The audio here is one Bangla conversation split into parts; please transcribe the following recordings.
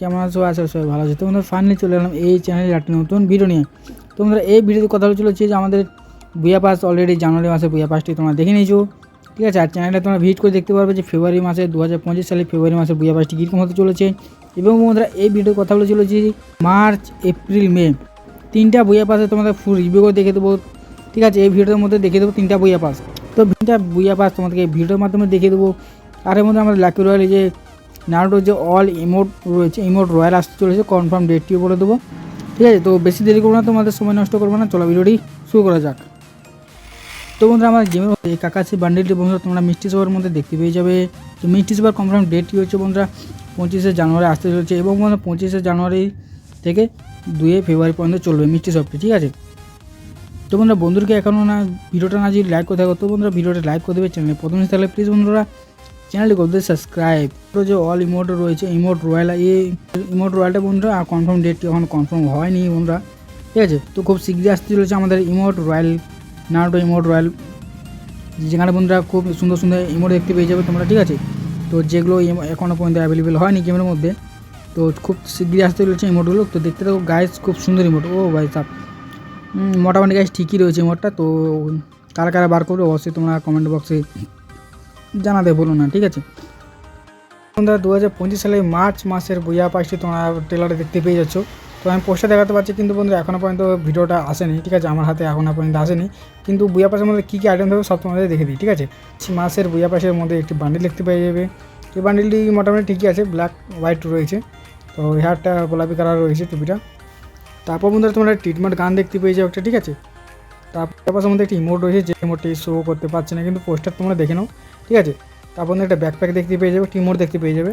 কেমন আছো? আছো সবাই ভালো আছে। তোমাদের ফাইনালি চলে এলাম এই চ্যানেলে একটা নতুন ভিডিও নিয়ে। তোমরা এই ভিডিওতে কথা হচ্ছিল যে আমাদের বুয়া পাস অলরেডি জানুয়ারি মাসে বুয়া পাসটি তোমরা দেখে নিয়েছো। ঠিক আছে? আর চ্যানেলে তোমরা ভিজিট করে দেখতে পারবে যে ফেব্রুয়ারি মাসে দু হাজার পঁচিশ সালে ফেব্রুয়ারি মাসে বুয়া পাসটি কীরকম হতে চলেছে। এবং বন্ধুরা, এই ভিডিও কথা বলেছিল যে মার্চ এপ্রিল মে তিনটা বইয়া পাসে তোমাদের ফুল রিভিউ করে দেখে দেবো। ঠিক আছে? এই ভিডিওর মধ্যে দেখে দেবো তিনটা বইয়া পাস তো তিনটা বইয়া পাস তোমাদেরকে ভিডিওর মাধ্যমে দেখে দেবো। আর এর মধ্যে আমাদের লাকি রয়্যাল যে নারুটোর যে অল ইমোট রয়েছে ইমোট রয়্যাল আসতে চলেছে কনফার্ম ডেটটিও বলে দেবো। ঠিক আছে, তো বেশি দেরি করব না, তোমাদের সময় নষ্ট করব না, চলো ভিডিওটি শুরু করা যাক। তো বন্ধুরা আমার গেমের মধ্যে এই কাকাশি বান্ডেলটি বন্ধুরা, তোমরা মিষ্টি সবার মধ্যে দেখতে পেয়ে যাবে। তো মিষ্টি সবার কনফার্ম ডেটটি হচ্ছে বন্ধুরা, পঁচিশে জানুয়ারি আসতে চলেছে এবং বন্ধুরা, পঁচিশে জানুয়ারি থেকে দুয়ে ফেব্রুয়ারি পর্যন্ত চলবে মিষ্টি সবটি, ঠিক আছে? তো বন্ধুরা বন্ধুকে এখনও না ভিডিওটা না যদি লাইক করে থাকো, তো বন্ধুরা ভিডিওটা লাইক করে দেবে চ্যানেলে প্রথমে তাহলে প্লিজ বন্ধুরা চ্যানেলটি করতে সাবস্ক্রাইব যে অল ইমোট রয়েছে ইমোট রয়্যাল এই ইমোট রয়্যালটা বন্ধুরা কনফার্ম ডেটটি এখন কনফার্ম হয়নি বন্ধুরা। ঠিক আছে? তো খুব শীঘ্রই আসতে চলেছে আমাদের emote royal Naruto emote royal যেখানে বন্ধুরা খুব সুন্দর সুন্দর ইমোট দেখতে পেয়ে যাবে তোমরা, ঠিক আছে? তো যেগুলো এখনও পর্যন্ত অ্যাভেলেবেল হয়নি গেমের মধ্যে, তো খুব শীঘ্রই আসতে চলেছে ইমোটগুলো তো দেখতে থাকো গাইস খুব সুন্দর ইমোট ও ভাই সাপ মোটামুটি গাইস ঠিকই রয়েছে ইমোটটা তো কারা কারা বার করবে অবশ্যই তোমরা কমেন্ট বক্সে জানাতে বলো না, ঠিক আছে? বন্ধুরা দু হাজার পঁচিশ সালে মার্চ মাসের বইয়া পাঁচটি তোমরা ট্রেলারে দেখতে পেয়ে যাচ্ছ। তো আমি পোস্টার দেখাতে পারছি, কিন্তু বন্ধুরা এখনও পর্যন্ত ভিডিওটা আসেনি, ঠিক আছে? আমার হাতে এখনও পর্যন্ত আসেনি। কিন্তু বুয়া পাশের মধ্যে কী কী আইটেম থাকবে সব তোমাদের দেখে দিই, ঠিক আছে? মাসের বুয়া পাশের মধ্যে একটি বান্ডিল দেখতে পেয়ে যাবে। এই বান্ডিলটি মোটামুটি ঠিকই আছে ব্ল্যাক হোয়াইট রয়েছে। তো হেয়ারটা গোলাপি কালার রয়েছে টুপিটা। তারপর বন্ধুরা, তোমরা ট্রিটমেন্ট গান দেখতে পেয়ে যাও একটা, ঠিক আছে? তারপর পাশের মধ্যে একটি ইমোট রয়েছে, যে ইমোটটি শো করতে পারছে না, কিন্তু পোস্টার তোমরা দেখে নাও। ঠিক আছে? তারপর বন্ধুরা একটা ব্যাকপ্যাক দেখতে পেয়ে যাবে, টিমোর দেখতে পেয়ে যাবে।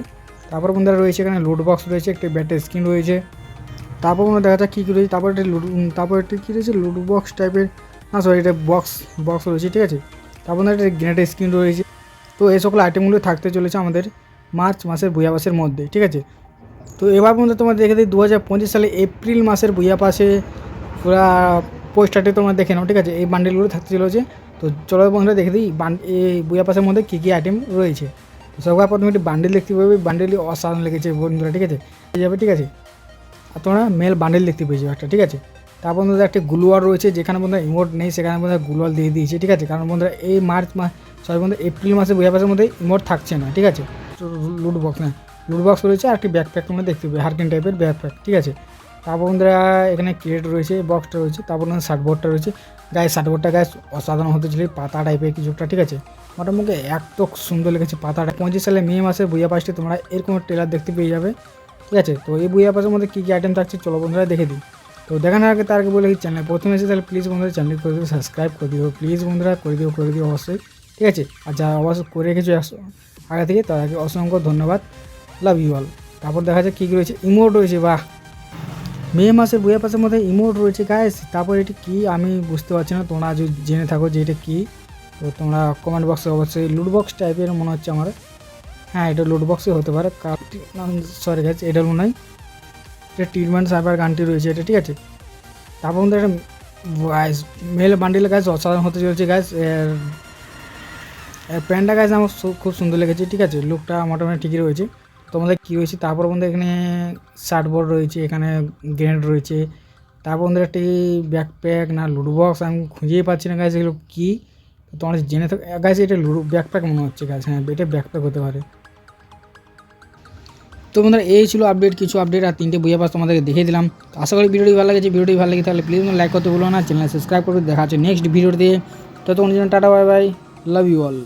তারপর বন্ধুরা রয়েছে এখানে লুড বক্স রয়েছে, একটি ব্যাটের স্ক্রিন রয়েছে। তারপর বন্ধুরা দেখা যাক কী কী রয়েছে, তারপর একটি লুডু তারপর একটি কী রয়েছে লুডু বক্স টাইপের না সরি এটা বক্স বক্স রয়েছে, ঠিক আছে? তারপর বন্ধুরা একটা গ্রেনেটের স্ক্রিন রয়েছে। তো এই সকল আইটেমগুলো থাকতে চলেছে আমাদের মার্চ মাসের বইয়া পাসের মধ্যে, ঠিক আছে? তো এবার বন্ধু তোমরা দেখে দিই দু হাজার পঁচিশ সালে এপ্রিল মাসের পাশে পুরা পোস্টারটি তোমরা দেখে নাও, ঠিক আছে? এই বান্ডেলগুলো থাকতে চলেছে। তো চলো বন্ধুরা দেখে দিই এই বইয়া পাশের মধ্যে কী কী আইটেম রয়েছে। তো প্রথমে একটি বান্ডেল দেখতে পাবে বান্ডেলটি অসাধারণ লেগেছে বন্ধুরা, ঠিক আছে? যাবে, ঠিক আছে? আর তোমরা মেল বান্ডেল দেখতে পেয়ে যাবে একটা, ঠিক আছে? তারপর বন্ধুরা একটি গ্লুয়ার রয়েছে, যেখানে বন্ধুরা ইমোট নেই, সেখানে বন্ধুরা গ্লুয়ার দিয়ে দিয়েছে, ঠিক আছে? কারণ বন্ধুরা এই মার্চ মাস সরি বন্ধু এপ্রিল মাসে বইয়া পাশের মধ্যে ইমোট থাকছে না, ঠিক আছে? লুড বক্স না লুড বক্স রয়েছে, আর একটি ব্যাকপ্যাক তোমরা দেখতে পাবে হারকিন টাইপের ব্যাকপ্যাক ঠিক আছে? তারপর বন্ধুরা, এখানে ক্রেট রয়েছে বক্সটা রয়েছে, তারপর শার্টবোর্ডটা রয়েছে। গায়ে শার্টবোর্ডটা গায়ে অসাধারণ হতে ছিল পাতা টাইপের কিছু একটা, ঠিক আছে? মোটামুটি এত সুন্দর লেগেছে পাতাটা। পঁচিশ সালে মে মাসে বইয়া পাশটি তোমরা এরকম ট্রেলার দেখতে পেয়ে যাবে, ঠিক আছে? তো এই বইয়া পাশের মধ্যে কী কী আইটেম থাকছে, চলো বন্ধুরা দেখে দিই। তো দেখানোর আগে তার আগে বলে চ্যানেল প্রথমে এসে তাহলে প্লিজ বন্ধুরা চ্যানেল করে দিও সাবস্ক্রাইব করে দিও প্লিজ বন্ধুরা করে দিও করে দিও অবশ্যই, ঠিক আছে? আর যারা অবশ্যই করে রেখেছো আগে থেকে তাদেরকে অসংখ্য ধন্যবাদ লাভ ইউ অল তারপর দেখা যাচ্ছে কী কী রয়েছে ইমোট রয়েছে, বাহ! মে মাসের বইয়ের পাশের মধ্যে ইমোট রয়েছে গাইস তারপর এটি কি? আমি বুঝতে পারছি না। তোমরা যদি জেনে থাকো যে এটা কী, তো তোমরা কমেন্ট বক্সে অবশ্যই লুড বক্স টাইপের মনে হচ্ছে আমার। হ্যাঁ এটা লুড বক্সে হতে পারে। সরি গাইস এটা নয় এটা ট্রিটমেন্ট সার্ভার গানটি রয়েছে এটা, ঠিক আছে? তারপর মধ্যে একটা মেল বান্ডিল গাছ অসাধারণ হতে চলেছে গাছ এর প্যান্টটা গাছ আমার খুব সুন্দর লেগেছে, ঠিক আছে? লুকটা মোটামুটি ঠিকই রয়েছে। তোমাদের কী রয়েছে তারপর বন্ধু এখানে শার্টবোর্ড রয়েছে, এখানে গ্রেনেড রয়েছে। তারপর বন্ধু একটি ব্যাকপ্যাক না লুডো বক্স আমি খুঁজেই পাচ্ছি না গাছ এগুলো কী? তো তোমরা জেনে থাকো গাছ এটা লুডো ব্যাকপ্যাক মনে হচ্ছে গাছ হ্যাঁ এটা ব্যাকপ্যাক হতে পারে। তো বন্ধুরা, এই ছিল আপডেট কিছু আপডেট আর তিনটে বইয়া পাস তোমাদেরকে দেখিয়ে দিলাম। আশা করি ভিডিওটি ভালো লাগেছে, ভিডিওটি ভালো লাগে তাহলে প্লিজ লাইক করতে ভুলো না চ্যানেল সাবস্ক্রাইব করবে দেখা হচ্ছে নেক্সট ভিডিওতে। ততক্ষণ জন্য tata bye bye love you all